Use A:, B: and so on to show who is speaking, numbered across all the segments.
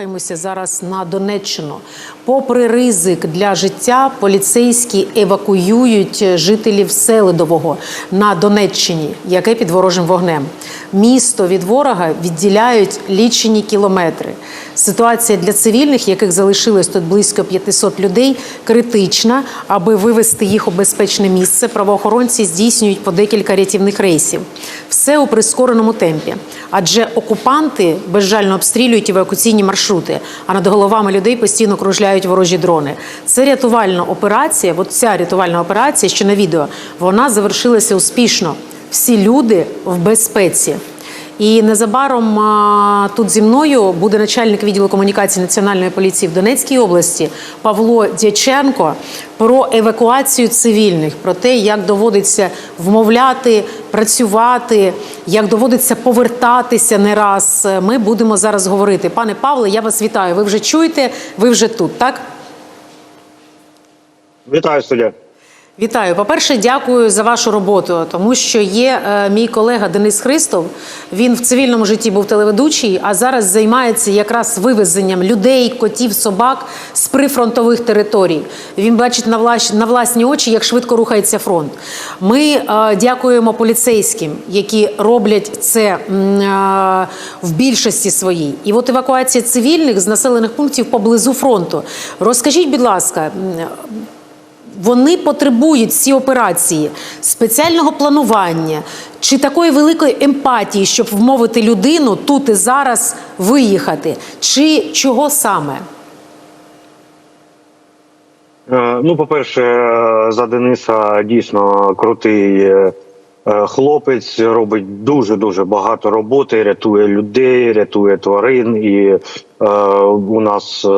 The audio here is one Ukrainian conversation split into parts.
A: рухаємося зараз на Донеччину. Попри ризик для життя, поліцейські евакуюють жителів Селидового на Донеччині, яке під ворожим вогнем. Місто від ворога відділяють лічені кілометри. Ситуація для цивільних, яких залишилось тут близько 500 людей, критична. Аби вивести їх у безпечне місце, правоохоронці здійснюють по декілька рятівних рейсів. Все у прискореному темпі, адже окупанти безжально обстрілюють евакуаційні маршрути, а над головами людей постійно кружляють ворожі дрони. Це рятувальна операція. От ця рятувальна операція, що на відео, вона завершилася успішно. Всі люди в безпеці. І незабаром а, тут зі мною буде начальник відділу комунікації Національної поліції в Донецькій області Павло Дяченко про евакуацію цивільних, про те, як доводиться вмовляти, працювати, як доводиться повертатися не раз. Ми будемо зараз говорити. Пане Павле, я вас вітаю. Ви вже чуєте, ви вже тут, так?
B: Вітаю студія.
A: Вітаю. По-перше, дякую за вашу роботу, тому що є е, мій колега Денис Христов. Він в цивільному житті був телеведучий, а зараз займається якраз вивезенням людей, котів, собак з прифронтових територій. Він бачить на, влас, на власні очі, як швидко рухається фронт. Ми е, дякуємо поліцейським, які роблять це е, в більшості своїй. І от евакуація цивільних з населених пунктів поблизу фронту. Розкажіть, будь ласка. Вони потребують ці операції спеціального планування чи такої великої емпатії, щоб вмовити людину тут і зараз виїхати, чи чого саме?
B: Е, Ну, по-перше, е, за Дениса дійсно крутий е, хлопець, робить дуже дуже багато роботи, рятує людей, рятує тварин. І е, у нас е,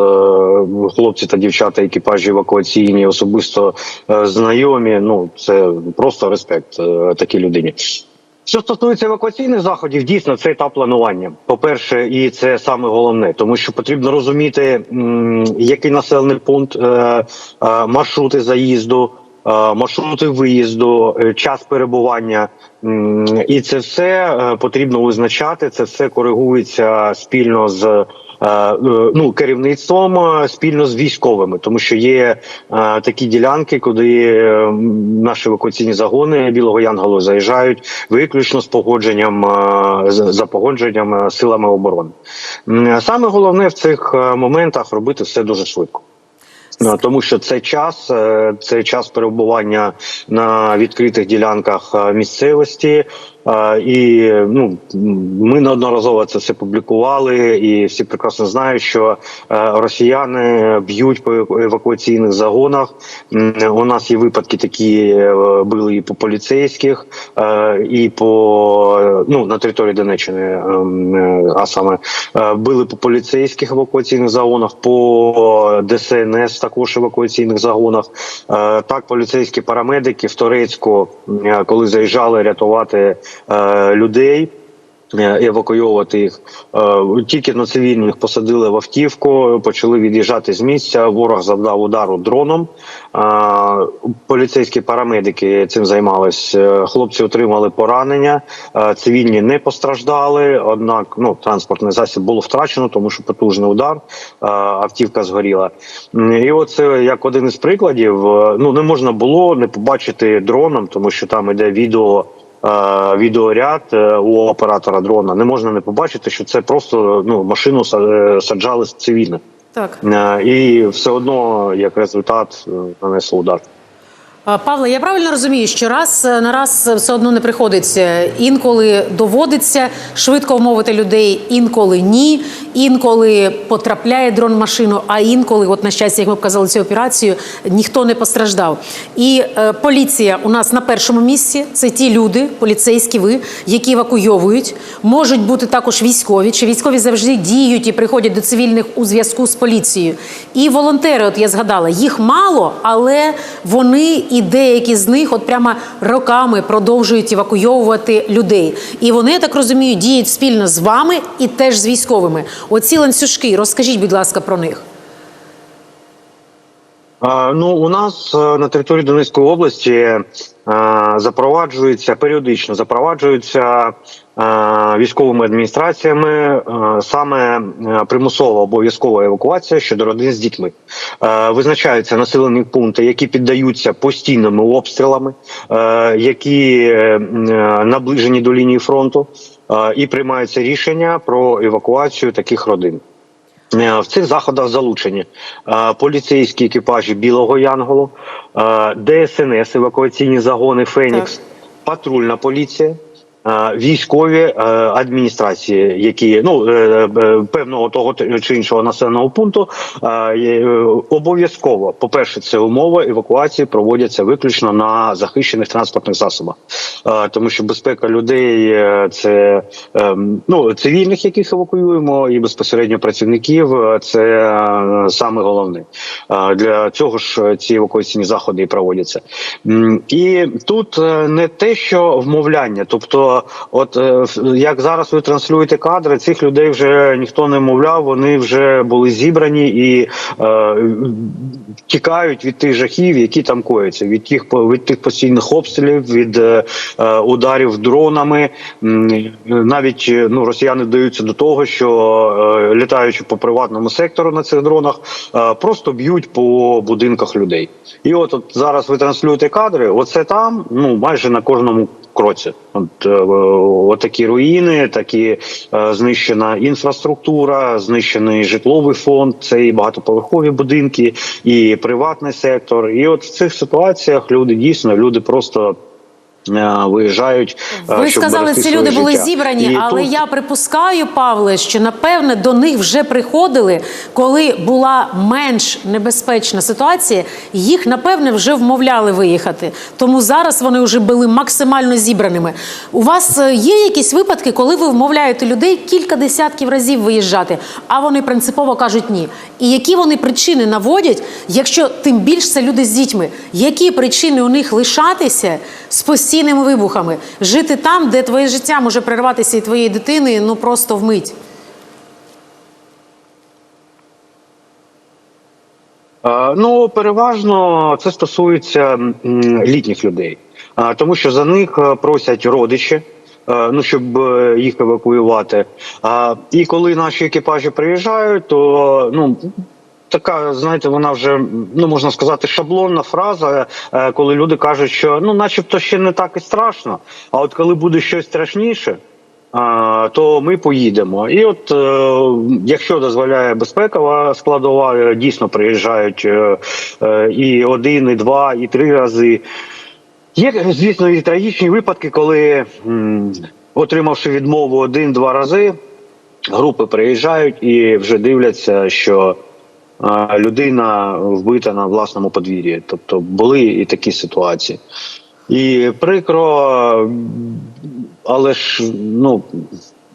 B: хлопці та дівчата, екіпажі евакуаційні, особисто е, знайомі. Ну це просто респект е, такій людині. Що стосується евакуаційних заходів, дійсно це етап планування. По-перше, і це саме головне, тому що потрібно розуміти, який населений пункт, е, е, маршрути заїзду, е, маршрути виїзду, е, час перебування. І це все е, потрібно визначати. Це все коригується спільно з. е, е, Ну, керівництвом е, спільно з військовими, тому що є е, такі ділянки, куди е, наші евакуаційні загони білого янголу заїжджають виключно з погодженням е, за погодженням е, силами оборони. Саме головне в цих е, моментах робити все дуже швидко. Ну, Тому що це час, е, це час перебування на відкритих ділянках е, місцевості, і ну ми неодноразово це все публікували, і всі прекрасно знають, що е, росіяни б'ють по евакуаційних загонах. У нас є випадки, такі е, били і по поліцейських, е, і по ну на території Донеччини, ем, а саме били по поліцейських евакуаційних загонах, по ДСНС також евакуаційних загонах. Так, поліцейські парамедики в Торецьку, е, коли заїжджали рятувати людей. е, Евакуйовувати їх Е, тільки на цивільних посадили в автівку, почали від'їжджати з місця. Ворог завдав удару дроном. Е, Поліцейські парамедики цим займались. Е, Хлопці отримали поранення. Е, Цивільні не постраждали. Однак, ну транспортний засіб було втрачено, тому що потужний удар. е, Автівка згоріла. І оце як один із прикладів. е, Ну не можна було не побачити дроном, тому що там іде відео. Е, Відеоряд е, у оператора дрона не можна не побачити, що це просто ну машину е, саджали з цивільних,
A: Так.
B: І все одно як результат нанесло удар.
A: Павле, я правильно розумію, що раз на раз все одно не приходиться. Інколи доводиться швидко вмовити людей, інколи ні. Інколи потрапляє дрон в машину, а інколи, от на щастя, як ми показали цю операцію, ніхто не постраждав. І е, поліція у нас на першому місці. Це ті люди, поліцейські ви, які евакуйовують. Можуть бути також військові. Чи військові завжди діють і приходять до цивільних у зв'язку з поліцією. І волонтери, от я згадала, їх мало, але вони і деякі з них от прямо роками продовжують евакуйовувати людей. І вони, я так розумію, діють спільно з вами і теж з військовими. Оці ланцюжки, розкажіть, будь ласка, про них.
B: Ну, у нас е, на території Донецької області е, запроваджується періодично запроваджуються е, військовими адміністраціями саме примусова обов'язкова евакуація щодо родин з дітьми. Визначаються населені пункти, які піддаються постійними обстрілами, які наближені до лінії фронту, і приймаються рішення про евакуацію таких родин. Е, В цих заходах залучені е, поліцейські екіпажі Білого Янголу, е, ДСНС, евакуаційні загони Фенікс, патрульна поліція. Е, Військові е, адміністрації, які ну е, певного того чи іншого населеного пункту, обов'язково, по перше, це умова евакуації проводяться виключно на захищених транспортних засобах, тому що безпека людей це е, ну цивільних, яких евакуюємо, і безпосередньо працівників. Це саме головне для цього ж ці евакуаційні заходи і проводяться. І тут не те, що вмовляння, тобто, от е, як зараз ви транслюєте кадри, цих людей вже ніхто не мовляв, вони вже були зібрані і е, тікають від тих жахів, які там кояться, від тих від тих постійних обстрілів, від е, е, ударів дронами. Навіть е, ну росіяни вдаються до того, що е, літаючи по приватному сектору на цих дронах, е, просто б'ють по будинках людей. І от, от зараз ви транслюєте кадри. Оце там, ну майже на кожному кроці. От, е, такі руїни, такі е, знищена інфраструктура, знищений житловий фонд, це і багатоповерхові будинки, і приватний сектор. І от в цих ситуаціях люди дійсно люди просто. Е, Виїжджають, е,
A: Ви
B: щоб
A: сказали, ці люди були
B: життя.
A: зібрані,
B: І
A: але
B: тут-
A: я припускаю, Павле, що напевне до них вже приходили, коли була менш небезпечна ситуація. Їх напевне вже вмовляли виїхати. Тому зараз вони вже були максимально зібраними. У вас е, є якісь випадки, коли ви вмовляєте людей кілька десятків разів виїжджати, а вони принципово кажуть ні. І які вони причини наводять, якщо тим більш це люди з дітьми? Які причини у них лишатися з постійними вибухами, жити там, де твоє життя може перерватися і твоєї дитини ну просто вмить?
B: Ну, переважно це стосується літніх людей, тому що за них е, просять родичі. е, Ну, щоб е, їх евакуювати. І коли наші екіпажі приїжджають, то ну така, знаєте, вона вже ну можна сказати, шаблонна фраза, е, коли люди кажуть, що ну, начебто, ще не так і страшно. А от коли буде щось страшніше, то ми поїдемо. І от е, якщо дозволяє безпекова складова, е, дійсно приїжджають і один, і два, і три рази. Є, звісно, і трагічні випадки, коли, отримавши відмову один-два рази, групи приїжджають і вже дивляться, що людина вбита на власному подвір'ї. Тобто були і такі ситуації. І прикро, але ж ну.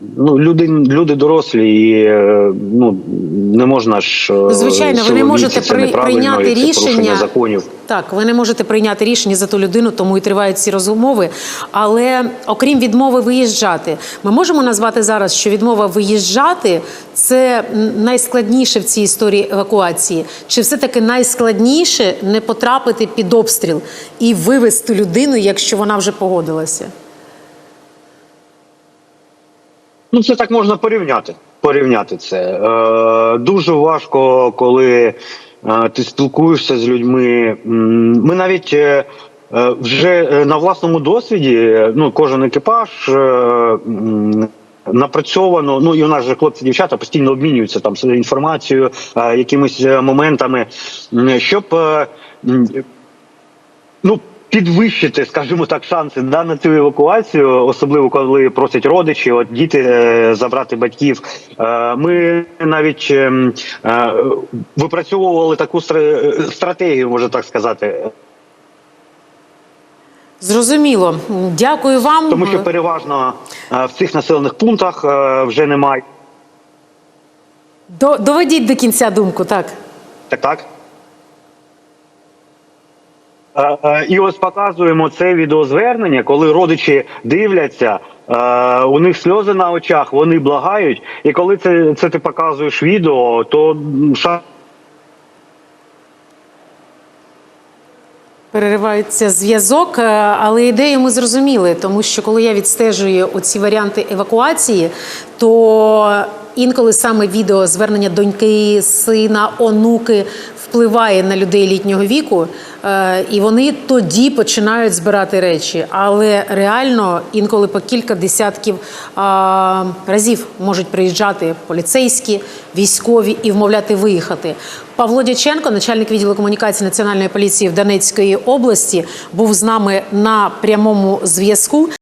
B: Ну, люди, люди дорослі, і е, ну не можна ж е,
A: Звичайно, ви не можете при- прийняти рішення.
B: законів.
A: Так, ви не можете прийняти рішення за ту людину, тому і тривають ці розмови. Але окрім відмови виїжджати, ми можемо назвати зараз, що відмова виїжджати це найскладніше в цій історії евакуації. Чи все-таки найскладніше не потрапити під обстріл і вивезти людину, якщо вона вже погодилася?
B: Ну, це так можна порівняти. Порівняти це. Е, дуже важко, коли е, ти спілкуєшся з людьми. Ми навіть е, е, вже е, на власному досвіді, е, ну, кожен екіпаж. Е, Напрацьовано, ну і у нас же хлопці, дівчата постійно обмінюються там інформацією, якимись моментами, щоб ну, підвищити, скажімо так, шанси да, на цю евакуацію, особливо коли просять родичі, от діти е, забрати батьків. Е, ми навіть ем, е, випрацьовували таку стратегію, можна так сказати,
A: Зрозуміло. Дякую вам.
B: тому що переважно е, в цих населених пунктах е, вже немає.
A: До- Доведіть до кінця думку, так.
B: Так, так. І ось показуємо це відеозвернення, коли родичі дивляться, у них сльози на очах, вони благають. І коли це, це ти показуєш відео, то
A: Переривається зв'язок, е, але ідею ми зрозуміли, тому що коли я відстежую оці варіанти евакуації, то інколи саме відео звернення доньки, сина, онуки впливає на людей літнього віку, е, і вони тоді починають збирати речі. Але реально інколи по кілька десятків разів можуть приїжджати поліцейські, військові і вмовляти виїхати. Павло Дяченко, начальник відділу комунікації Національної поліції в Донецької області, був з нами на прямому зв'язку.